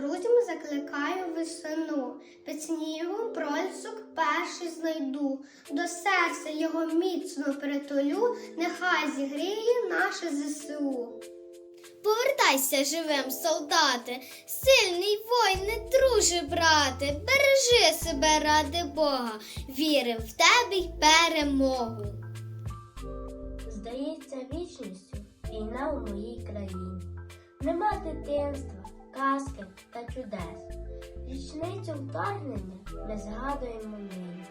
друзям закликаю весну. Під снігом прольсок перший знайду. До серця його міцно притулю, нехай зігріє наше ЗСУ. Повертайся живим, солдати, сильний воїн, друже, брате, бережи себе ради Бога, вірив в тебе й перемогу. Здається вічністю війна у моїй країні. Нема дитинства, казки та чудес. Річницю вторгнення ми згадуємо нині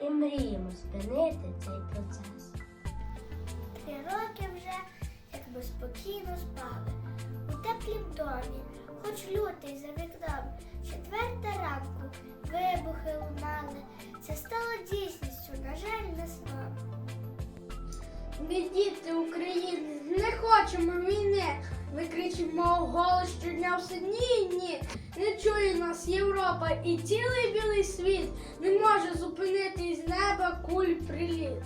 і мріємо спинити цей процес. Три роки вже, як ми спокійно спали, у теплім домі, хоч лютий за вікном, четверта ранку, вибухи лунали. Це стало дійсністю, на жаль, не сном. Ми діти України, не хочемо війни. Ми кричимо голос щодня все ні, ні. Не чує нас Європа і цілий білий світ не може зупинити із неба куль приліт.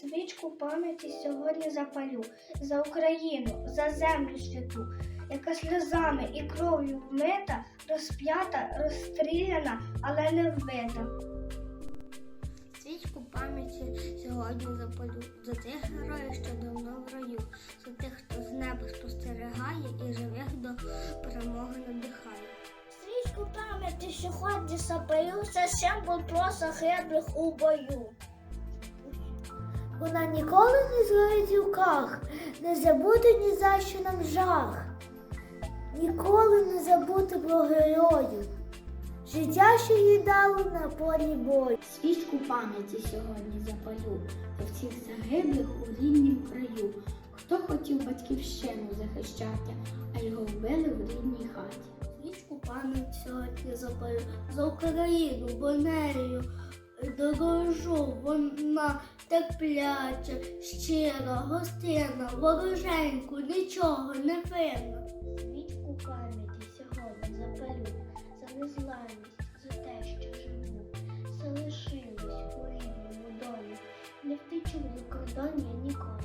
Свічку пам'яті сьогодні запалю за Україну, за землю святу, яка сльозами і кров'ю вмита, розп'ята, розстріляна, але не вбита. Свічку пам'яті сьогодні запалю за тих героїв, що давно в раю, за тих, хто з неба спостерігає і живих до перемоги надихає. Свічку пам'яті сьогодні запалю за символ про загиблих у бою. Вона ніколи не згорить у руках, не забуде ні за що нам жах. Ніколи не забути про героїв. Життя, що їй дало на полі бою. Свічку пам'яті сьогодні запалю про всіх загиблих у ріднім краю. Хто хотів батьківщину захищати, а його вбили в рідній хаті. Свічку пам'ять сьогодні запалю за Україну, бо нею дорожу вона терпляча, щира, гостинна, вороженьку, нічого не винна. Свічку пам'яті сьогодні запалю за незламність, за те, що живу, залишилась у рідному домі, не втечу до кордон я ніколи.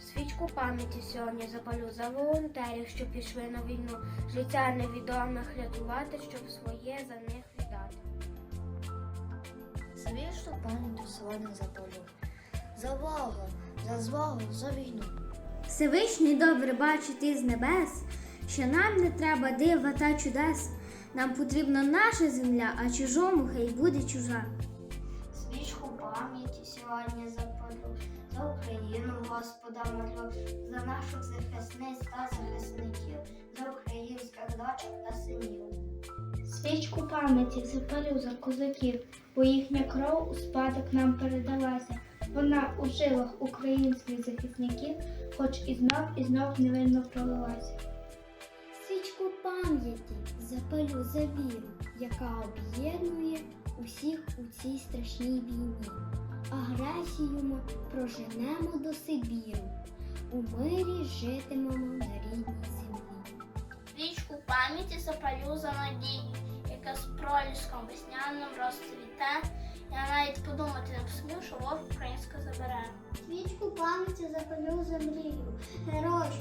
Свічку пам'яті сьогодні запалю за волонтерів, що пішли на війну, життя невідомих рятувати, щоб своє за них віддати. Свічну пам'ятю сьогодні запалю. За Бога, за звагу, за війну. Всевишній добре бачить із небес, що нам не треба дива та чудес. Нам потрібна наша земля, а чужому хай буде чужа. Свічку пам'яті сьогодні запалю за Україну, Господа молю, за наших захисниць та захисників, за українських дочок та синів. Свічку пам'яті запалю за козаків, бо їхня кров у спадок нам передалася. Вона у жилах українських захисників, хоч і знов і знов невинно пролилася. Свічку пам'яті запалю за віру, яка об'єднує усіх у цій страшній війні. Агресію ми проженемо до Сибіру. У мирі житимемо на рідній землі. Свічку пам'яті запалю за надію, яка з проліском весняним розцвіте. Я навіть подумати не посмів, що ворог українська забере. Свічку пам'яті запалю за мрію, герой,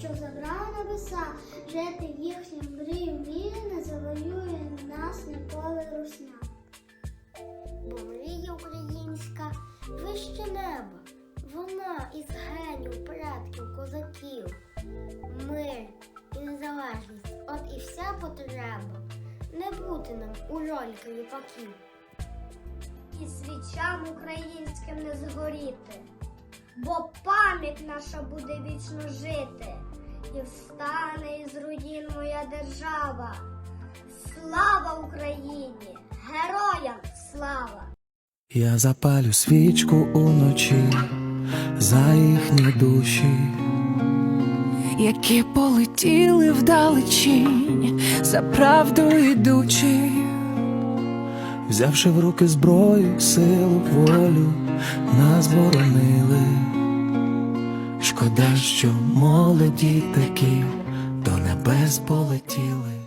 що забрав небеса, жити мрію вірі не завоює нас ніколи русня. Бо мрія українська вище неба, вона із генів предків козаків. Мир і незалежність, от і вся потреба. Не бути нам у роль кріпаків. І свічам українським не згоріти бо пам'ять наша буде вічно жити, і встане із руїн моя держава. Слава Україні! Героям слава! Я запалю свічку уночі за їхні душі, які полетіли вдалечінь, за правду йдучи, взявши в руки зброю, силу, волю, нас боронили. Шкода, що молоді такі до небес полетіли.